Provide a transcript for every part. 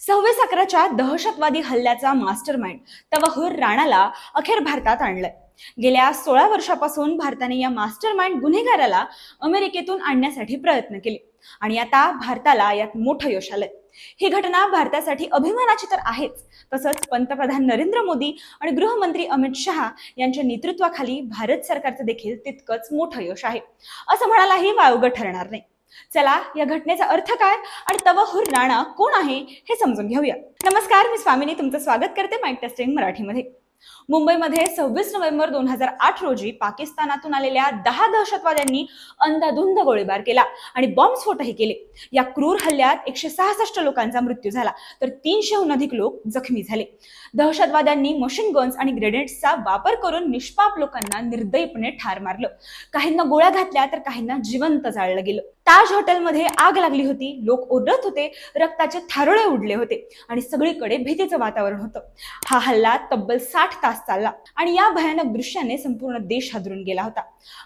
सव्वीस अकराच्या दहशतवादी हल्ल्याचा मास्टर माइंड तवाहूर राणाला अखेर भारतात आणलंय. गेल्या सोळा वर्षापासून भारताने या मास्टर माइंड गुन्हेगाराला अमेरिकेतून आणण्यासाठी प्रयत्न केले आणि आता भारताला यात मोठं यश आलंय. ही घटना भारतासाठी अभिमानाची तर आहेच. तसंच पंतप्रधान नरेंद्र मोदी आणि गृहमंत्री अमित शहा यांच्या नेतृत्वाखाली भारत सरकारचं देखील तितकंच मोठं यश आहे. असं म्हणायलाही वावगं ठरणार नाही. चला या घटनेचा अर्थ काय आणि तवहूर राणा कोण आहे हे समजून घेऊया. नमस्कार मी स्वामिनी तुमचं स्वागत करते माईक टेस्टिंग मराठीमध्ये. मुंबईमध्ये सव्वीस नोव्हेंबर दोन हजार आठ रोजी पाकिस्तानातून आलेल्या दहा दहशतवाद्यांनी अंधाधुंद गोळीबार केला आणि बॉम्बस्फोटही केले. या क्रूर हल्ल्यात एकशे सहासष्ट लोकांचा मृत्यू झाला तर तीनशेहून अधिक लोक जखमी झाले. दहशतवाद्यांनी मशीन गन्स आणि ग्रेनेड्सचा वापर करून निष्पाप लोकांना निर्दयीपणे ठार मारलं. काहींना गोळ्या घातल्या तर काहींना जिवंत जाळलं गेलं. ताज हॉटेलमध्ये आग लागली होती लोक ओरडत होते रक्ताचे थारोळे उडले होते आणि सगळीकडे भीतीचं वातावरण होतं. हा हल्ला तब्बल साठ तास चालला. आणि या भयानक दृश्याने संपूर्ण देश हादरून गेला होता.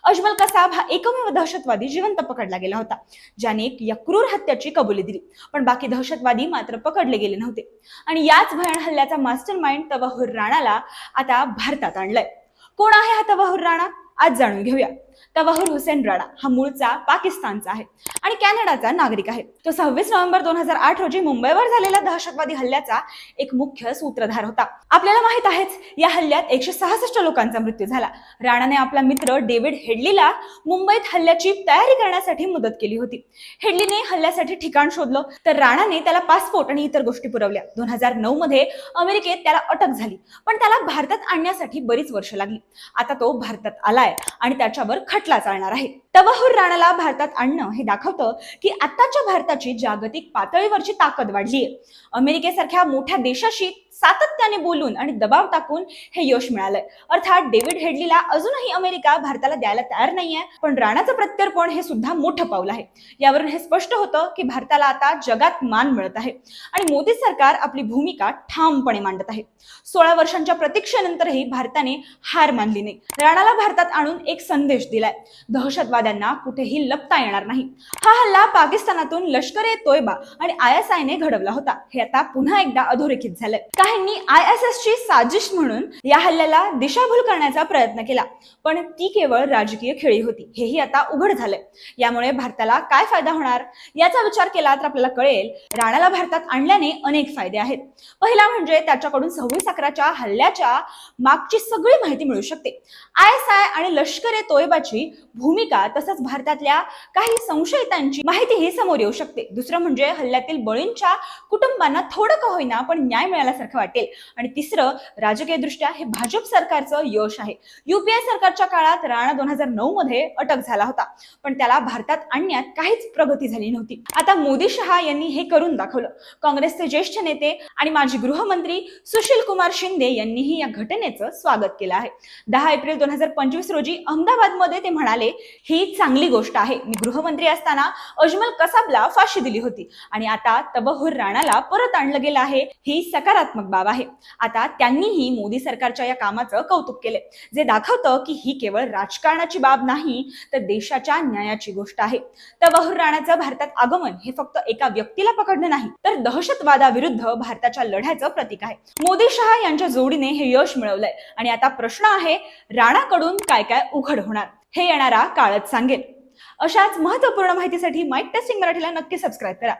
अजमल कसाब हा एकमेव दहशतवादी जिवंत पकडला गेला होता ज्याने या क्रूर हत्याची कबुली दिली. पण बाकी दहशतवादी मात्र पकडले गेले नव्हते. आणि याच भयान हल्ल्याचा मास्टर माइंड तवाहूर राणाला आता भारतात आणलाय. कोण आहे हा तवाहूर राणा? आज जाणून घेऊया. तवाहूर हुसेन राणा हा मूळचा पाकिस्तानचा आहे आणि कॅनडाचा नागरिक आहे. तो सव्वीस नोव्हेंबर दोन हजार आठ रोजी मुंबईवर झालेल्या दहशतवादी हल्ल्याचा एक मुख्य सूत्रधार होता. आपल्याला माहीत आहेच या हल्ल्यात एकशे सहासष्ट लोकांचा मृत्यू झाला. राणाने आपला मित्र डेव्हिड हेडलीला मुंबईत हल्ल्याची तयारी करण्यासाठी मदत केली होती. हेडलीने हल्ल्यासाठी ठिकाण शोधलं तर राणाने त्याला पासपोर्ट आणि इतर गोष्टी पुरवल्या. दोन हजार नऊ मध्ये अमेरिकेत त्याला अटक झाली पण त्याला भारतात आणण्यासाठी बरीच वर्ष लागली. आता तो भारतात आलाय. आणि त्याच्यावर खटला चालणार आहे. तवाहूर राणाला भारतात आणणं हे दाखवतं की आताच्या भारताची जागतिक पातळीवरची ताकद वाढली आहे अमेरिकेसारख्या मोठ्या देशाशी सातत्याने बोलून आणि दबाव टाकून हे यश मिळालंय. अर्थात डेव्हिड हेडलीला अजूनही अमेरिका भारताला द्यायला तयार नाहीये पण राणाचं प्रत्यर्पण हे सुद्धा मोठं पाऊल आहे. यावरून हे स्पष्ट होतं की भारताला आता जगात मान मिळत आहे आणि मोदी सरकार आपली भूमिका ठामपणे मांडत आहे. सोळा वर्षांच्या प्रतीक्षेनंतरही भारताने हार मानली नाही. राणाला भारतात आणून एक संदेश दिलाय. दहशतवाद दहशतवाद्यांना कुठेही लपता येणार नाही. हा हल्ला पाकिस्तानातून लष्कर ए तोयबा आणि आय एस आयने घडवला होता. हे आता पुन्हा एकदा अधोरेखित झालं काहींनी आय एस एस ची साजिश म्हणून या हल्ल्याला दिशाभूल करण्याचा प्रयत्न केला. पण ती केवळ राजकीय खेळी होती. हेही आता उघड झालंय. यामुळे भारताला काय फायदा होणार? याचा विचार केला तर आपल्याला कळेल राणाला भारतात आणल्याने अनेक फायदे आहेत. पहिला म्हणजे त्याच्याकडून सव्वीस अकराच्या हल्ल्याच्या मागची सगळी माहिती मिळू शकते. आय एस आय आणि लष्कर ए तोयबाची भूमिका तसंच भारतातल्या काही संशयितांची माहितीही समोर येऊ शकते. दुसरं म्हणजे हल्ल्यातील बळींच्या कुटुंबांना थोडं का होईना पण न्याय मिळाल्यासारखं वाटेल. आणि तिसरं राजकीय दृष्ट्या हे भाजप सरकारचं यश आहे. युपीआय सरकारच्या काळात राणा दोन हजार नऊ मध्ये अटक झाला होता. पण त्याला भारतात आणण्यात काहीच प्रगती झाली नव्हती. आता मोदी शहा यांनी हे करून दाखवलं. काँग्रेसचे ज्येष्ठ नेते आणि माजी गृहमंत्री सुशील कुमार शिंदे यांनीही या घटनेचं स्वागत केलं आहे. दहा एप्रिल दोन हजार पंचवीस रोजी अहमदाबादमध्ये ते म्हणाले ही ही चांगली गोष्ट आहे. मी गृहमंत्री असताना अजमल कसाबला फाशी दिली होती. आणि आता तबहुर राणाला परत आणलं गेलं आहे. ही सकारात्मक बाब आहे. आता त्यांनीही मोदी सरकारच्या या कामाचं कौतुक केले जे दाखवतं की ही केवळ राजकारणाची बाब नाही तर देशाच्या न्यायाची गोष्ट आहे. तबहूर राणाचं भारतात आगमन हे फक्त एका व्यक्तीला पकडणं नाही तर दहशतवादाविरुद्ध भारताच्या लढ्याचं प्रतीक आहे. मोदी शहा यांच्या जोडीने हे यश मिळवलंय. आणि आता प्रश्न आहे राणाकडून काय काय उघड होणार? हे येणारा काळच सांगेल. अशाच महत्त्वपूर्ण माहितीसाठी माईक टेस्टिंग मराठीला नक्की सबस्क्राईब करा.